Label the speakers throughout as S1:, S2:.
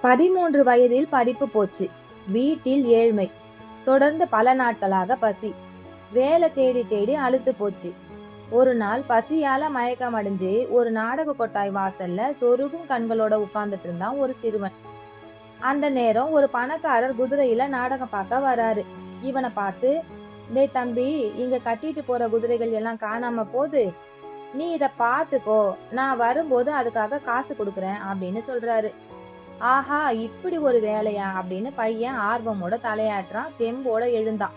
S1: பதிமூன்று வயதில் படிப்பு போச்சு. வீட்டில் ஏழ்மை. தொடர்ந்து பல நாட்களாக பசி. வேலை தேடி தேடி அழுத்து போச்சு. ஒரு நாள் பசியால மயக்கம் அடைஞ்சு ஒரு நாடக கொட்டாய் வாசல்ல சொருகும் கண்களோட உட்கார்ந்துட்டு இருந்தான் ஒரு சிறுவன். அந்த நேரம் ஒரு பணக்காரர் குதிரையில நாடகம் பார்க்க வராரு. இவனை பார்த்து டேய் தம்பி இங்க கட்டிட்டு போற குதிரைகள் எல்லாம் காணாம போகுது. நீ இத பாத்துக்கோ நான் வரும்போது அதுக்காக காசு கொடுக்குறேன் அப்படின்னு சொல்றாரு. ஆஹா இப்படி ஒரு வேலையா? அப்படின்னு பையன் ஆர்வமோட தலையாட்டுறான் தெம்போட எழுந்தான்.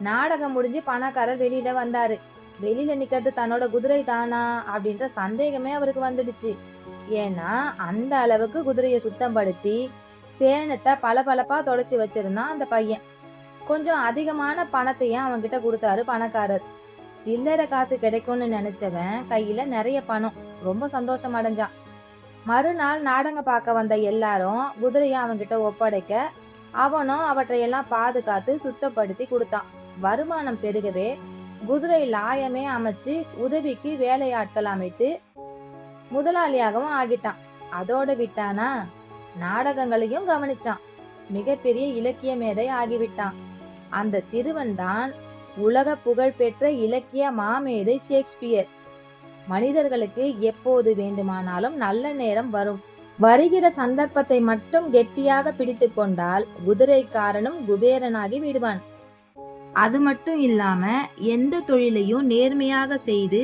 S1: நாடகம் முடிஞ்சு பணக்காரர் வெளியில வந்தாரு. வெளியில நிக்கிறது தன்னோட குதிரை தானா? அப்படின்ற சந்தேகமே அவருக்கு வந்துடுச்சு. ஏன்னா அந்த அளவுக்கு குதிரையை சுத்தப்படுத்தி சேனத்தை பளபளப்பா தொடச்சி வச்சிருந்தான் அந்த பையன். கொஞ்சம் அதிகமான பணத்தையும் அவன்கிட்ட கொடுத்தாரு பணக்காரர். சில்லறை காசு கிடைக்கும்னு நினைச்சவன் கையில நிறைய பணம். ரொம்ப சந்தோஷம் அடைஞ்சான். மறுநாள் நாடகம் பார்க்க வந்த எல்லாரும் குதிரையை அவன்கிட்ட ஒப்படைக்க அவனும் அவற்றையெல்லாம் பாதுகாத்து சுத்தப்படுத்தி கொடுத்தான். வருமானம் பெருகவே குதிரை லாயமே அமைச்சு உதவிக்கு வேலையாட்கள் அமைத்து முதலாளியாகவும் ஆகிட்டான். அதோட விட்டானா? நாடகங்களையும் கவனிச்சான். மிகப்பெரிய இலக்கிய மேதை ஆகிவிட்டான். அந்த சிறுவன் தான் உலக புகழ் பெற்ற இலக்கிய மாமேதை ஷேக்ஸ்பியர். மனிதர்களுக்கு எப்போது வேண்டுமானாலும் நல்ல நேரம் வரும். வருகிற சந்தர்ப்பத்தை மட்டும் கெட்டியாக பிடித்து கொண்டால் குதிரைக்காரனும் குபேரனாகி விடுவான். அது மட்டும் இல்லாம எந்த தொழிலையும் நேர்மையாக செய்து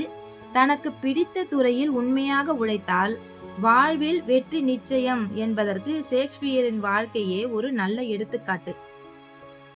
S1: தனக்கு பிடித்த துறையில் உண்மையாக உழைத்தால் வாழ்வில் வெற்றி நிச்சயம் என்பதற்கு ஷேக்ஸ்பியரின் வாழ்க்கையே ஒரு நல்ல எடுத்துக்காட்டு.